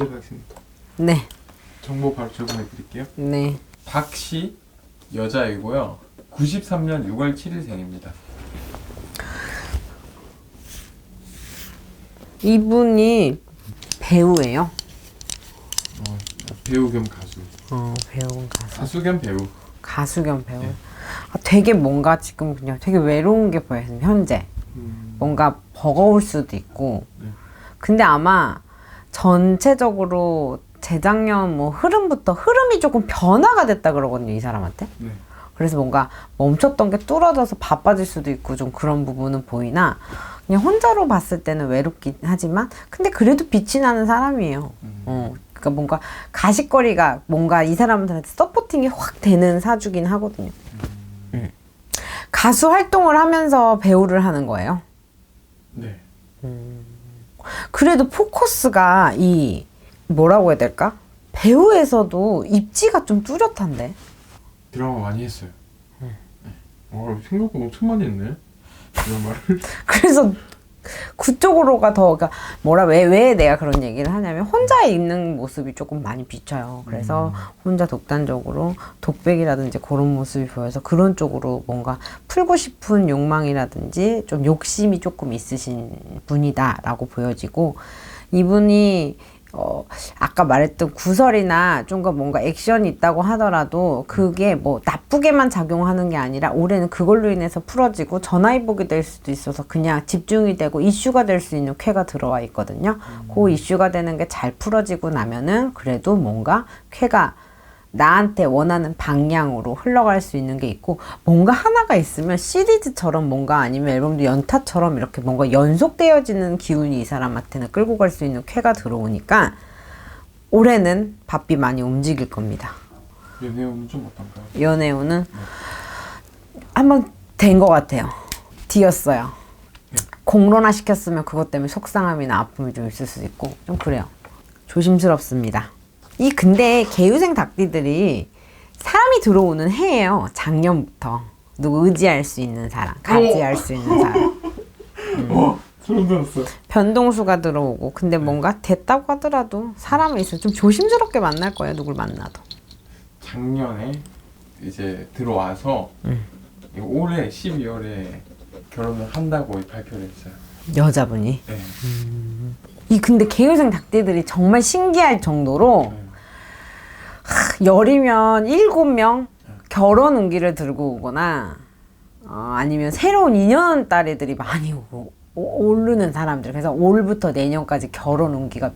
시작하겠습니다. 네, 정보 바로 제공해 드릴게요. 네. 박씨 여자이고요. 93년 6월 7일 생입니다. 이분이 배우예요. 어, 배우 겸 가수. 어, 배우 가수. 가수 겸 배우. 가수 겸 배우. 네. 아, 되게 뭔가 지금 그냥 되게 외로운 게 보여요, 현재. 음, 뭔가 버거울 수도 있고. 네. 근데 아마 전체적으로 재작년 뭐 흐름부터 흐름이 조금 변화가 됐다 그러거든요, 이 사람한테. 네. 그래서 뭔가 멈췄던 게 뚫어져서 바빠질 수도 있고 좀 그런 부분은 보이나 그냥 혼자로 봤을 때는 외롭긴 하지만 근데 그래도 빛이 나는 사람이에요. 음. 어, 그러니까 뭔가 가식거리가 뭔가 이 사람들한테 서포팅이 확 되는 사주긴 하거든요. 음. 가수 활동을 하면서 배우를 하는 거예요. 네. 그래도 포커스가 이 뭐라고 해야 될까? 배우에서도 입지가 좀 뚜렷한데. 드라마 많이 했어요. 네. 어, 생각보다 엄청 많이 했네. 이런 말을. 그래서 그쪽으로가 더 그러니까 뭐라 왜 왜 내가 그런 얘기를 하냐면 혼자 있는 모습이 조금 많이 비쳐요. 그래서 혼자 독단적으로 독백이라든지 그런 모습이 보여서 그런 쪽으로 뭔가 풀고 싶은 욕망이라든지 좀 욕심이 조금 있으신 분이다라고 보여지고 이분이 어, 아까 말했던 구설이나 좀 더 뭔가 액션이 있다고 하더라도 그게 뭐 나쁘게만 작용하는 게 아니라 올해는 그걸로 인해서 풀어지고 전화위복이 될 수도 있어서 그냥 집중이 되고 이슈가 될 수 있는 쾌가 들어와 있거든요. 그 이슈가 되는 게 잘 풀어지고 나면은 그래도 뭔가 쾌가 나한테 원하는 방향으로 흘러갈 수 있는 게 있고 뭔가 하나가 있으면 시리즈처럼 뭔가 아니면 앨범도 연타처럼 이렇게 뭔가 연속되어지는 기운이 이 사람한테는 끌고 갈 수 있는 쾌가 들어오니까 올해는 바삐 많이 움직일 겁니다. 연애운은 좀 어떤가요? 연애운은 한번 된 것 같아요. 뒤였어요. 공론화 시켰으면 그것 때문에 속상함이나 아픔이 좀 있을 수도 있고 좀 그래요. 조심스럽습니다. 이 근데 개유생 닭띠들이 사람이 들어오는 해예요. 작년부터 누구 의지할 수 있는 사람, 가지할 수 있는 사람. 와, 소름 돋았어. 변동수가 들어오고 근데 뭔가 됐다고 하더라도 사람이 있어 좀 조심스럽게 만날 거예요. 누굴 만나도. 작년에 이제 들어와서 이 올해 12월에 결혼을 한다고 발표를 했어요. 여자분이. 네. 이 근데 개유생 닭띠들이 정말 신기할 정도로 하, 열이면 일곱 명 결혼 운기를 들고 오거나 어, 아니면 새로운 인연 딸애들이 많이 오고 오- 오르는 사람들 그래서 올부터 내년까지 결혼 운기가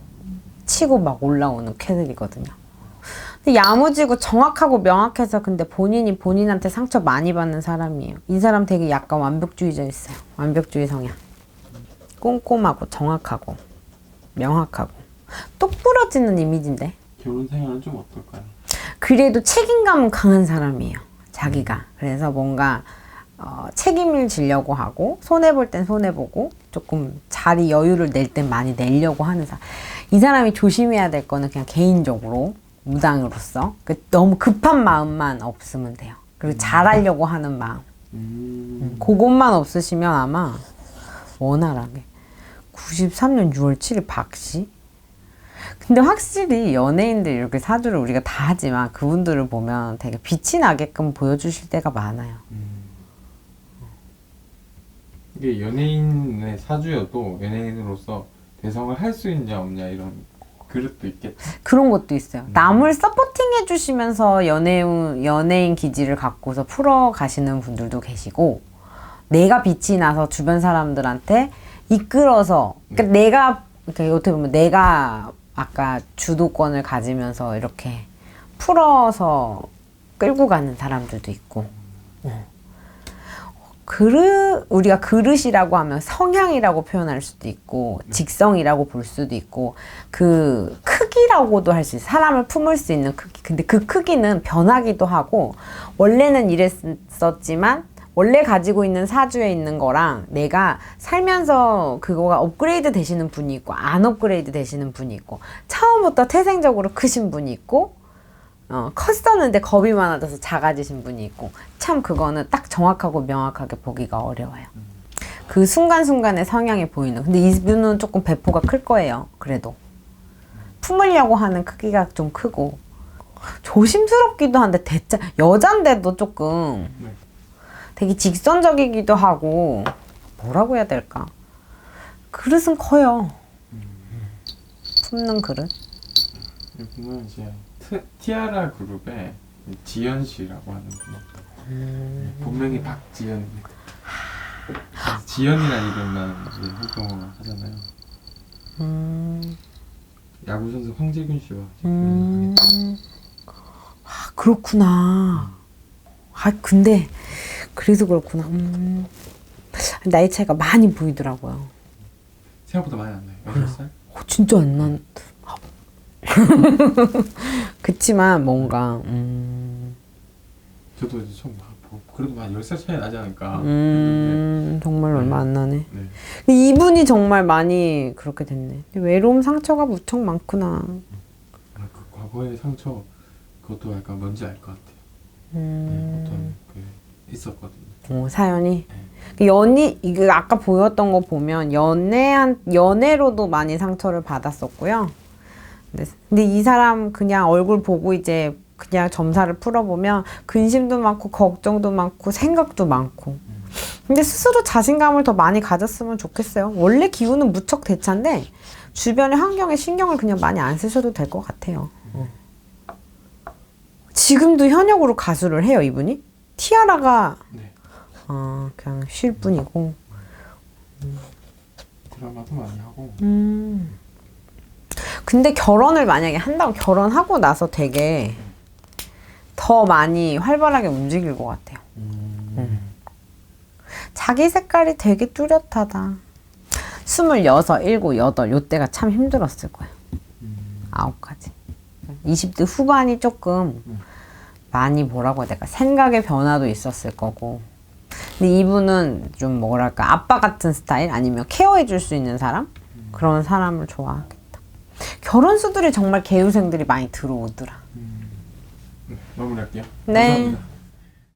치고 막 올라오는 쾌들이거든요. 근데 야무지고 정확하고 명확해서 근데 본인이 본인한테 상처 많이 받는 사람이에요. 이 사람 되게 약간 완벽주의자 있어요. 완벽주의 성향. 꼼꼼하고 정확하고 명확하고 똑 부러지는 이미지인데 결혼 생활은 좀 어떨까요? 그래도 책임감은 강한 사람이에요. 자기가. 그래서 뭔가 어, 책임을 지려고 하고 손해 볼 땐 손해 보고 조금 자리 여유를 낼 땐 많이 내려고 하는 사람. 이 사람이 조심해야 될 거는 그냥 개인적으로 무당으로서 그 너무 급한 마음만 없으면 돼요. 그리고 잘하려고 하는 마음. 음. 그것만 없으시면 아마 원활하게 93년 6월 7일 박씨 근데 확실히 연예인들 이렇게 사주를 우리가 다 하지만 그분들을 보면 되게 빛이 나게끔 보여주실 때가 많아요. 이게 연예인의 사주여도 연예인으로서 대성을 할 수 있냐 없냐 이런 그릇도 있겠죠. 그런 것도 있어요. 남을 서포팅 해주시면서 연예인, 연예인 기질을 갖고서 풀어 가시는 분들도 계시고 내가 빛이 나서 주변 사람들한테 이끌어서 그러니까 내가 그러니까 어떻게 보면 내가 아까 주도권을 가지면서 이렇게 풀어서 끌고 가는 사람들도 있고. 어. 그릇 우리가 그릇이라고 하면 성향이라고 표현할 수도 있고 직성이라고 볼 수도 있고 그 크기라고도 할 수 있어. 사람을 품을 수 있는 크기. 근데 그 크기는 변하기도 하고 원래는 이랬었지만 원래 가지고 있는 사주에 있는 거랑 내가 살면서 그거가 업그레이드 되시는 분이 있고 안 업그레이드 되시는 분이 있고 처음부터 태생적으로 크신 분이 있고 어, 컸었는데 겁이 많아져서 작아지신 분이 있고 참 그거는 딱 정확하고 명확하게 보기가 어려워요. 그 순간순간의 성향이 보이는 근데 이분은 조금 배포가 클 거예요. 그래도 품으려고 하는 크기가 좀 크고 조심스럽기도 한데 대짜 여잔데도 조금 네. 되게 직선적이기도 하고 뭐라고 해야 될까? 그릇은 커요. 품는 그릇. 여기 보면 이제 트, 티아라 그룹의 지연 씨라고 하는 분. 음. 본명이 박지연입니다. 그래서 지연이라는 이름만 이제 활동을 하잖아요. 음, 야구 선수 황재균 씨와 음. 아, 그렇구나. 아, 근데 그래서 그렇구나. 음. 나이 차이가 많이 보이더라고요. 생각보다 많이 안 나요. 여덟 살? 어, 진짜 안 난. 그치만 뭔가 음, 저도 이제 처음 봐- 그래도 한 10살 차이 나지 않을까. 음 정말 얼마 안 나네. 네. 근데 이분이 정말 많이 그렇게 됐네. 외로움 상처가 무척 많구나. 아, 그 과거의 상처 그것도 약간 뭔지 알 것 같아요. 네, 음, 어떤 그 있었거든요. 어, 사연이 네. 그 연이 이거 아까 보였던 거 보면 연애한 연애로도 많이 상처를 받았었고요. 근데, 근데 이 사람 그냥 얼굴 보고 이제 그냥 점사를 풀어보면 근심도 많고 걱정도 많고 생각도 많고. 근데 스스로 자신감을 더 많이 가졌으면 좋겠어요. 원래 기운은 무척 대차인데 주변의 환경에 신경을 그냥 많이 안 쓰셔도 될 것 같아요. 어. 지금도 현역으로 가수를 해요, 이분이? 티아라가 네. 어, 그냥 쉴 뿐이고. 드라마도 많이 하고 음. 근데 결혼을 만약에 한다고 결혼하고 나서 되게 더 많이 활발하게 움직일 것 같아요. 음. 자기 색깔이 되게 뚜렷하다. 스물여섯, 일곱, 여덟 요때가 참 힘들었을 거예요. 음. 아홉 가지. 20대 후반이 조금 음. 많이 뭐라고 해야 될까 생각의 변화도 있었을 거고. 근데 이분은 좀 뭐랄까 아빠 같은 스타일 아니면 케어해 줄 수 있는 사람 그런 사람을 좋아하겠다. 결혼 수들이 정말 개우생들이 많이 들어오더라. 네, 마무리할게요. 네. 감사합니다.